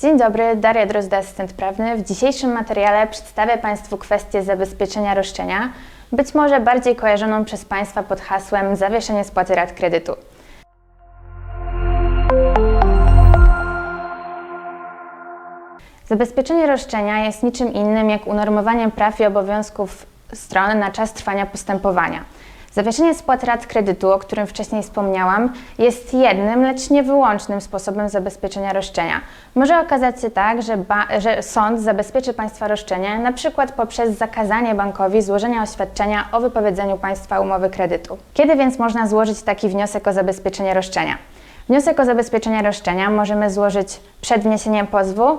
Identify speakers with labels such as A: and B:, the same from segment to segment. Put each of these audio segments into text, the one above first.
A: Dzień dobry, Daria Drozda, asystent prawny. W dzisiejszym materiale przedstawię Państwu kwestię zabezpieczenia roszczenia, być może bardziej kojarzoną przez Państwa pod hasłem zawieszenie spłaty rat kredytu. Zabezpieczenie roszczenia jest niczym innym jak unormowanie praw i obowiązków stron na czas trwania postępowania. Zawieszenie spłat rat kredytu, o którym wcześniej wspomniałam, jest jednym, lecz nie wyłącznym sposobem zabezpieczenia roszczenia. Może okazać się tak, że, że sąd zabezpieczy Państwa roszczenie, przykład poprzez zakazanie bankowi złożenia oświadczenia o wypowiedzeniu Państwa umowy kredytu. Kiedy więc można złożyć taki wniosek o zabezpieczenie roszczenia? Wniosek o zabezpieczenie roszczenia możemy złożyć przed wniesieniem pozwu,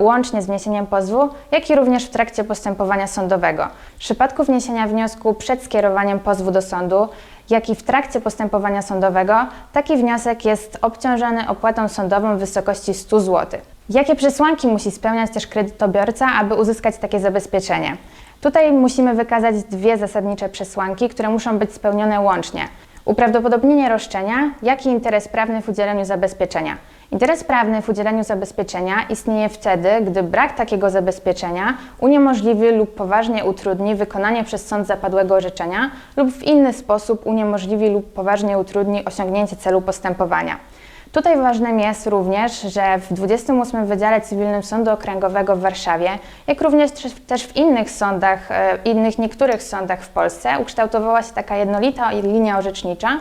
A: łącznie z wniesieniem pozwu, jak i również w trakcie postępowania sądowego. W przypadku wniesienia wniosku przed skierowaniem pozwu do sądu, jak i w trakcie postępowania sądowego, taki wniosek jest obciążony opłatą sądową w wysokości 100 zł. Jakie przesłanki musi spełniać też kredytobiorca, aby uzyskać takie zabezpieczenie? Tutaj musimy wykazać dwie zasadnicze przesłanki, które muszą być spełnione łącznie. Uprawdopodobnienie roszczenia, jak interes prawny w udzieleniu zabezpieczenia. Interes prawny w udzieleniu zabezpieczenia istnieje wtedy, gdy brak takiego zabezpieczenia uniemożliwi lub poważnie utrudni wykonanie przez sąd zapadłego orzeczenia lub w inny sposób uniemożliwi lub poważnie utrudni osiągnięcie celu postępowania. Tutaj ważnym jest również, że w 28 Wydziale Cywilnym Sądu Okręgowego w Warszawie, jak również też- w innych sądach, e, innych niektórych sądach w Polsce ukształtowała się taka jednolita linia orzecznicza,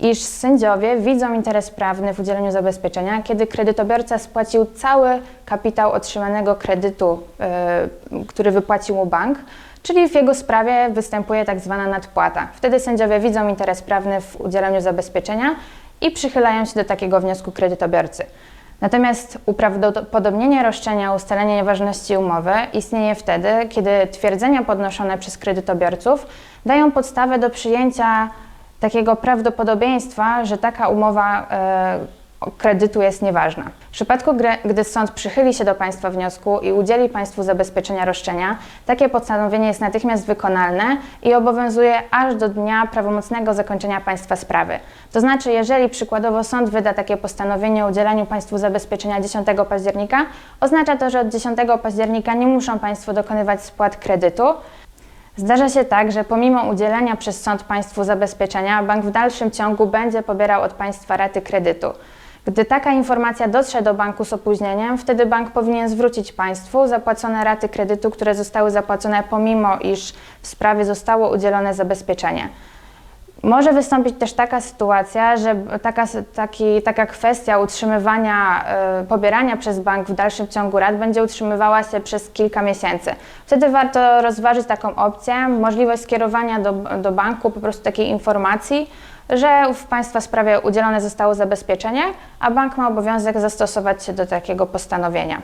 A: iż sędziowie widzą interes prawny w udzieleniu zabezpieczenia, kiedy kredytobiorca spłacił cały kapitał otrzymanego kredytu, e, który wypłacił mu bank, czyli w jego sprawie występuje tak zwana nadpłata. Wtedy sędziowie widzą interes prawny w udzieleniu zabezpieczenia i przychylają się do takiego wniosku kredytobiorcy. Natomiast uprawdopodobnienie roszczenia o ustalenie nieważności umowy istnieje wtedy, kiedy twierdzenia podnoszone przez kredytobiorców dają podstawę do przyjęcia takiego prawdopodobieństwa, że taka umowa e, kredytu jest nieważna. W przypadku, gdy sąd przychyli się do Państwa wniosku i udzieli Państwu zabezpieczenia roszczenia, takie postanowienie jest natychmiast wykonalne i obowiązuje aż do dnia prawomocnego zakończenia Państwa sprawy. To znaczy, jeżeli przykładowo sąd wyda takie postanowienie o udzieleniu Państwu zabezpieczenia 10 października, oznacza to, że od 10 października nie muszą Państwo dokonywać spłat kredytu, Zdarza się tak, że pomimo udzielenia przez sąd Państwu zabezpieczenia, bank w dalszym ciągu będzie pobierał od Państwa raty kredytu. Gdy taka informacja dotrze do banku z opóźnieniem, wtedy bank powinien zwrócić Państwu zapłacone raty kredytu, które zostały zapłacone pomimo iż w sprawie zostało udzielone zabezpieczenie. Może wystąpić też taka sytuacja, że taka, taki, taka kwestia utrzymywania, y, pobierania przez bank w dalszym ciągu rat będzie utrzymywała się przez kilka miesięcy. Wtedy warto rozważyć taką opcję, możliwość skierowania do, do banku po prostu takiej informacji, że w Państwa sprawie udzielone zostało zabezpieczenie, a bank ma obowiązek zastosować się do takiego postanowienia.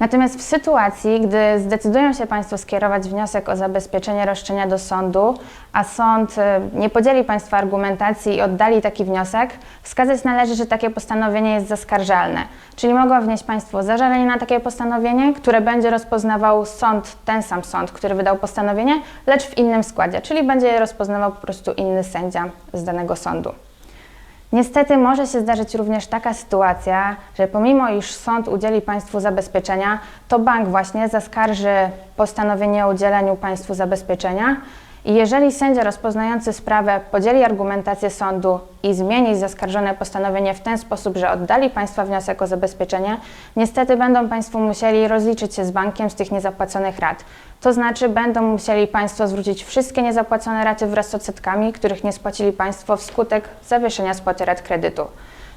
A: Natomiast w sytuacji, gdy zdecydują się Państwo skierować wniosek o zabezpieczenie roszczenia do sądu, a sąd y, nie podzieli Państwa argumentacji i oddali taki wniosek, wskazać należy, że takie postanowienie jest zaskarżalne. Czyli mogą wnieść Państwo zażalenie na takie postanowienie, które będzie rozpoznawał sąd, ten sam sąd, który wydał postanowienie, lecz w innym składzie, czyli będzie je rozpoznawał po prostu inny sędzia z danego sądu. Niestety może się zdarzyć również taka sytuacja, że pomimo iż sąd udzieli Państwu zabezpieczenia, to bank właśnie zaskarży postanowienie o udzieleniu Państwu zabezpieczenia i jeżeli sędzia rozpoznający sprawę podzieli argumentację sądu i zmieni zaskarżone postanowienie w ten sposób, że oddali Państwa wniosek o zabezpieczenie, niestety będą Państwo musieli rozliczyć się z bankiem z tych niezapłaconych rat. To znaczy będą musieli Państwo zwrócić wszystkie niezapłacone raty wraz z odsetkami, których nie spłacili Państwo wskutek zawieszenia spłaty rat kredytu.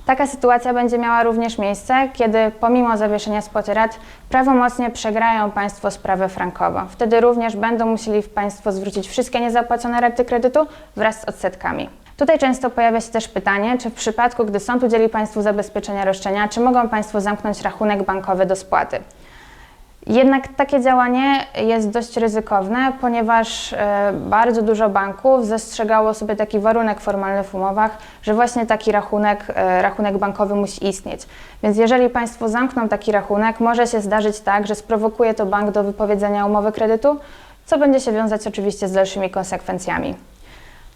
A: Taka sytuacja będzie miała również miejsce, kiedy pomimo zawieszenia spłaty rat prawomocnie przegrają Państwo sprawę frankową. Wtedy również będą musieli Państwo zwrócić wszystkie niezapłacone raty kredytu wraz z odsetkami. Tutaj często pojawia się też pytanie, czy w przypadku, gdy sąd udzieli Państwu zabezpieczenia roszczenia, czy mogą Państwo zamknąć rachunek bankowy do spłaty. Jednak takie działanie jest dość ryzykowne, ponieważ e, bardzo dużo banków zastrzegało sobie taki warunek formalny w umowach, że właśnie taki rachunek, e, rachunek bankowy musi istnieć. Więc jeżeli Państwo zamkną taki rachunek, może się zdarzyć tak, że sprowokuje to bank do wypowiedzenia umowy kredytu, co będzie się wiązać oczywiście z dalszymi konsekwencjami.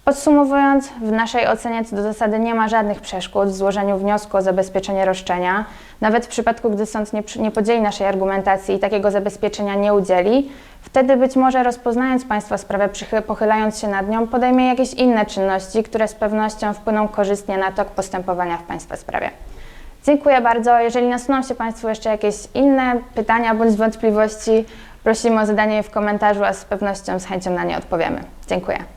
A: Podsumowując, w naszej ocenie co do zasady nie ma żadnych przeszkód w złożeniu wniosku o zabezpieczenie roszczenia. Nawet w przypadku, gdy sąd nie, nie podzieli naszej argumentacji i takiego zabezpieczenia nie udzieli, wtedy być może rozpoznając Państwa sprawę, pochylając się nad nią, podejmie jakieś inne czynności, które z pewnością wpłyną korzystnie na tok postępowania w Państwa sprawie. Dziękuję bardzo. Jeżeli nasuną się Państwu jeszcze jakieś inne pytania bądź wątpliwości, prosimy o zadanie je w komentarzu, a z pewnością z chęcią na nie odpowiemy. Dziękuję.